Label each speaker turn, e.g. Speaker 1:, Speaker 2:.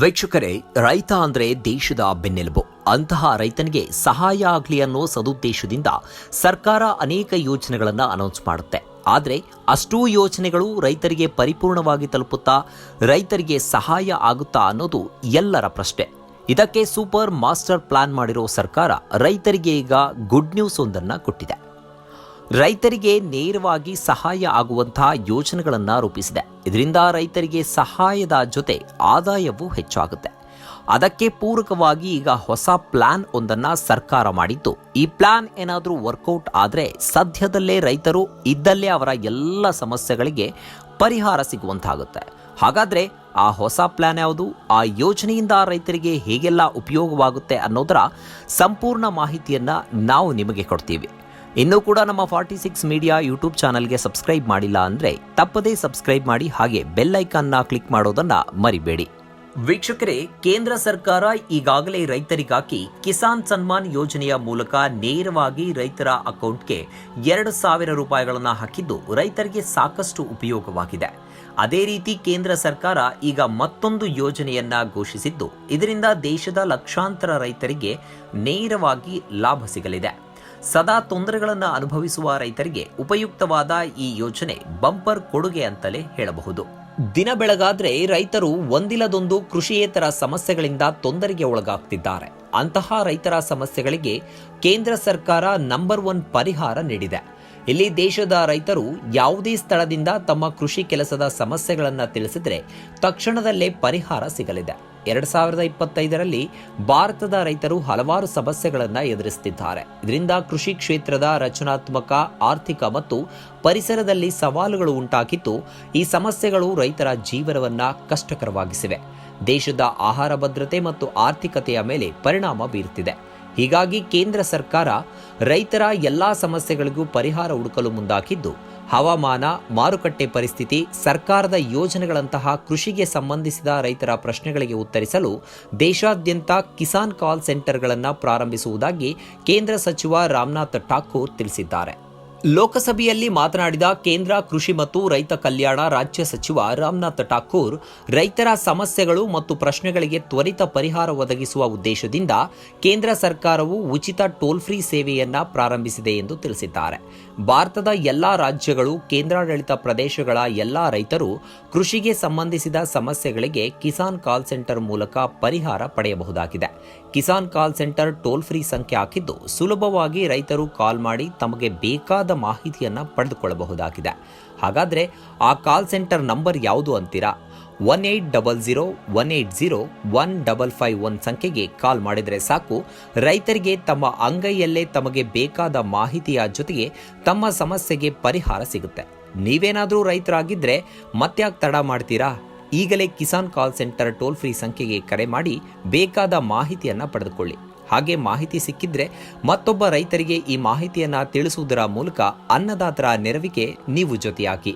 Speaker 1: ವೀಕ್ಷಕರೇ, ರೈತ ಅಂದರೆ ದೇಶದ ಬೆನ್ನೆಲುಬು. ಅಂತಹ ರೈತನಿಗೆ ಸಹಾಯ ಆಗಲಿ ಅನ್ನೋ ಸದುದ್ದೇಶದಿಂದ ಸರ್ಕಾರ ಅನೇಕ ಯೋಜನೆಗಳನ್ನು ಅನೌನ್ಸ್ ಮಾಡುತ್ತೆ. ಆದರೆ ಅಷ್ಟೂ ಯೋಜನೆಗಳು ರೈತರಿಗೆ ಪರಿಪೂರ್ಣವಾಗಿ ತಲುಪುತ್ತಾ, ರೈತರಿಗೆ ಸಹಾಯ ಆಗುತ್ತಾ ಅನ್ನೋದು ಎಲ್ಲರ ಪ್ರಶ್ನೆ. ಇದಕ್ಕೆ ಸೂಪರ್ ಮಾಸ್ಟರ್ ಪ್ಲಾನ್ ಮಾಡಿರೋ ಸರ್ಕಾರ ರೈತರಿಗೆ ಈಗ ಗುಡ್ ನ್ಯೂಸ್ ಒಂದನ್ನು ಕೊಟ್ಟಿದೆ. ರೈತರಿಗೆ ನೇರವಾಗಿ ಸಹಾಯ ಆಗುವಂತಹ ಯೋಜನೆಗಳನ್ನು ರೂಪಿಸಿದೆ. ಇದರಿಂದ ರೈತರಿಗೆ ಸಹಾಯದ ಜೊತೆ ಆದಾಯವೂ ಹೆಚ್ಚಾಗುತ್ತೆ. ಅದಕ್ಕೆ ಪೂರಕವಾಗಿ ಈಗ ಹೊಸ ಪ್ಲಾನ್ ಒಂದನ್ನು ಸರ್ಕಾರ ಮಾಡಿದ್ದು. ಈ ಪ್ಲಾನ್ ಏನಾದರೂ ವರ್ಕೌಟ್ ಆದರೆ ಸದ್ಯದಲ್ಲೇ ರೈತರು ಇದ್ದಲ್ಲೇ ಅವರ ಎಲ್ಲ ಸಮಸ್ಯೆಗಳಿಗೆ ಪರಿಹಾರ ಸಿಗುವಂತಾಗುತ್ತೆ. ಹಾಗಾದರೆ ಆ ಹೊಸ ಪ್ಲಾನ್ ಯಾವುದು? ಆ ಯೋಜನೆಯಿಂದ ರೈತರಿಗೆ ಹೇಗೆಲ್ಲ ಉಪಯೋಗವಾಗುತ್ತೆ ಅನ್ನೋದರ ಸಂಪೂರ್ಣ ಮಾಹಿತಿಯನ್ನು ನಾವು ನಿಮಗೆ ಕೊಡ್ತೀವಿ. ಇನ್ನೂ ಕೂಡ ನಮ್ಮ ಫಾರ್ಟಿ ಸಿಕ್ಸ್ ಮೀಡಿಯಾ ಯೂಟ್ಯೂಬ್ ಚಾನಲ್ಗೆ ಸಬ್ಸ್ಕ್ರೈಬ್ ಮಾಡಿಲ್ಲ ಅಂದರೆ ತಪ್ಪದೇ ಸಬ್ಸ್ಕ್ರೈಬ್ ಮಾಡಿ ಹಾಗೆ ಬೆಲ್ ಐಕಾನ್ನ ಕ್ಲಿಕ್ ಮಾಡೋದನ್ನ ಮರಿಬೇಡಿ. ವೀಕ್ಷಕರೇ, ಕೇಂದ್ರ ಸರ್ಕಾರ ಈಗಾಗಲೇ ರೈತರಿಗಾಗಿ ಕಿಸಾನ್ ಸನ್ಮಾನ್ ಯೋಜನೆಯ ಮೂಲಕ ನೇರವಾಗಿ ರೈತರ ಅಕೌಂಟ್ಗೆ ಎರಡು ಸಾವಿರ ರೂಪಾಯಿಗಳನ್ನು ಹಾಕಿದ್ದು ರೈತರಿಗೆ ಸಾಕಷ್ಟು ಉಪಯೋಗವಾಗಿದೆ. ಅದೇ ರೀತಿ ಕೇಂದ್ರ ಸರ್ಕಾರ ಈಗ ಮತ್ತೊಂದು ಯೋಜನೆಯನ್ನ ಘೋಷಿಸಿದ್ದು, ಇದರಿಂದ ದೇಶದ ಲಕ್ಷಾಂತರ ರೈತರಿಗೆ ನೇರವಾಗಿ ಲಾಭ ಸಿಗಲಿದೆ. ಸದಾ ತೊಂದರೆಗಳನ್ನು ಅನುಭವಿಸುವ ರೈತರಿಗೆ ಉಪಯುಕ್ತವಾದ ಈ ಯೋಜನೆ ಬಂಪರ್ ಕೊಡುಗೆ ಅಂತಲೇ ಹೇಳಬಹುದು. ದಿನ ಬೆಳಗಾದ್ರೆ ರೈತರು ಒಂದಿಲ್ಲದೊಂದು ಕೃಷಿಯೇತರ ಸಮಸ್ಯೆಗಳಿಂದ ತೊಂದರೆಗೆ ಒಳಗಾಗ್ತಿದ್ದಾರೆ. ಅಂತಹ ರೈತರ ಸಮಸ್ಯೆಗಳಿಗೆ ಕೇಂದ್ರ ಸರ್ಕಾರ ನಂಬರ್ ಒನ್ ಪರಿಹಾರ ನೀಡಿದೆ. ಇಲ್ಲಿ ದೇಶದ ರೈತರು ಯಾವುದೇ ಸ್ಥಳದಿಂದ ತಮ್ಮ ಕೃಷಿ ಕೆಲಸದ ಸಮಸ್ಯೆಗಳನ್ನು ತಿಳಿಸಿದರೆ ತಕ್ಷಣದಲ್ಲೇ ಪರಿಹಾರ ಸಿಗಲಿದೆ. ಎರಡ್ ಸಾವಿರದ ಇಪ್ಪತ್ತೈದರಲ್ಲಿ ಭಾರತದ ರೈತರು ಹಲವಾರು ಸಮಸ್ಯೆಗಳನ್ನು ಎದುರಿಸುತ್ತಿದ್ದಾರೆ ಇದರಿಂದ ಕೃಷಿ ಕ್ಷೇತ್ರದ ರಚನಾತ್ಮಕ, ಆರ್ಥಿಕ ಮತ್ತು ಪರಿಸರದಲ್ಲಿ ಸವಾಲುಗಳು ಉಂಟಾಗಿದ್ದು, ಈ ಸಮಸ್ಯೆಗಳು ರೈತರ ಜೀವನವನ್ನ ಕಷ್ಟಕರವಾಗಿಸಿವೆ. ದೇಶದ ಆಹಾರ ಭದ್ರತೆ ಮತ್ತು ಆರ್ಥಿಕತೆಯ ಮೇಲೆ ಪರಿಣಾಮ ಬೀರುತ್ತಿದೆ ಹೀಗಾಗಿ ಕೇಂದ್ರ ಸರ್ಕಾರ ರೈತರ ಎಲ್ಲಾ ಸಮಸ್ಯೆಗಳಿಗೂ ಪರಿಹಾರ ಹುಡುಕಲು ಮುಂದಾಗಿದ್ದು, ಹವಾಮಾನ, ಮಾರುಕಟ್ಟೆ ಪರಿಸ್ಥಿತಿ, ಸರ್ಕಾರದ ಯೋಜನೆಗಳಂತಹ ಕೃಷಿಗೆ ಸಂಬಂಧಿಸಿದ ರೈತರ ಪ್ರಶ್ನೆಗಳಿಗೆ ಉತ್ತರಿಸಲು ದೇಶಾದ್ಯಂತ ಕಿಸಾನ್ ಕಾಲ್ ಸೆಂಟರ್ಗಳನ್ನು ಪ್ರಾರಂಭಿಸುವುದಾಗಿ ಕೇಂದ್ರ ಸಚಿವ ರಾಮನಾಥ್ ಠಾಕೂರ್ ತಿಳಿಸಿದ್ದಾರೆ. ಲೋಕಸಭೆಯಲ್ಲಿ ಮಾತನಾಡಿದ ಕೇಂದ್ರ, ಕೃಷಿ ಮತ್ತು ರೈತ ಕಲ್ಯಾಣ ರಾಜ್ಯ ಸಚಿವ ರಾಮನಾಥ್ ಠಾಕೂರ್, ರೈತರ ಸಮಸ್ಯೆಗಳು ಮತ್ತು ಪ್ರಶ್ನೆಗಳಿಗೆ ತ್ವರಿತ ಪರಿಹಾರ ಒದಗಿಸುವ ಉದ್ದೇಶದಿಂದ ಕೇಂದ್ರ ಸರ್ಕಾರವು ಉಚಿತ ಟೋಲ್ ಫ್ರೀ ಸೇವೆಯನ್ನು ಪ್ರಾರಂಭಿಸಿದೆ ಎಂದು ತಿಳಿಸಿದ್ದಾರೆ. ಭಾರತದ ಎಲ್ಲಾ ರಾಜ್ಯಗಳು, ಕೇಂದ್ರಾಡಳಿತ ಪ್ರದೇಶಗಳ ಎಲ್ಲಾ ರೈತರು ಕೃಷಿಗೆ ಸಂಬಂಧಿಸಿದ ಸಮಸ್ಯೆಗಳಿಗೆ ಕಿಸಾನ್ ಕಾಲ್ ಸೆಂಟರ್ ಮೂಲಕ ಪರಿಹಾರ ಪಡೆಯಬಹುದಾಗಿದೆ. Kisan call centre toll free ಸಂಖ್ಯೆ ಹಾಕಿದ್ದು, ಸುಲಭವಾಗಿ ರೈತರು ಕಾಲ್ ಮಾಡಿ ತಮಗೆ ಬೇಕಾದ ಮಾಹಿತಿಯನ್ನ ಪಡೆದುಕೊಳ್ಳಬಹುದಾಗಿದೆ. ಹಾಗಾದ್ರೆ ಆ ಕಾಲ್ ಸೆಂಟರ್ ನಂಬರ್ ಯಾವುದು ಅಂತೀರಾ? One eight double zero one eight zero one double five one ಸಂಖ್ಯೆಗೆ ಕಾಲ್ ಮಾಡಿದರೆ ಸಾಕು. ರೈತರಿಗೆ ತಮ್ಮ ಅಂಗೈಯಲ್ಲೇ ತಮಗೆ ಬೇಕಾದ ಮಾಹಿತಿಯ ಜೊತೆಗೆ ತಮ್ಮ ಸಮಸ್ಯೆಗೆ ಪರಿಹಾರ ಸಿಗುತ್ತೆ. ನೀವೇನಾದರೂ ರೈತರಾಗಿದ್ದರೆ ಮತ್ತ್ಯಾಕೆ ತಡ ಮಾಡ್ತೀರಾ? ಈಗಲೇ Kisan call centre toll free ಸಂಖ್ಯೆಗೆ ಕರೆ ಮಾಡಿ ಬೇಕಾದ ಮಾಹಿತಿಯನ್ನು ಪಡೆದುಕೊಳ್ಳಿ. ಹಾಗೆ ಮಾಹಿತಿ ಸಿಕ್ಕಿದ್ರೆ ಮತ್ತೊಬ್ಬ ರೈತರಿಗೆ ಈ ಮಾಹಿತಿಯನ್ನ ತಿಳಿಸುವುದರ ಮೂಲಕ ಅನ್ನದಾತರ ನೆರವಿಗೆ ನೀವು ಜೊತೆಯಾಗಿ.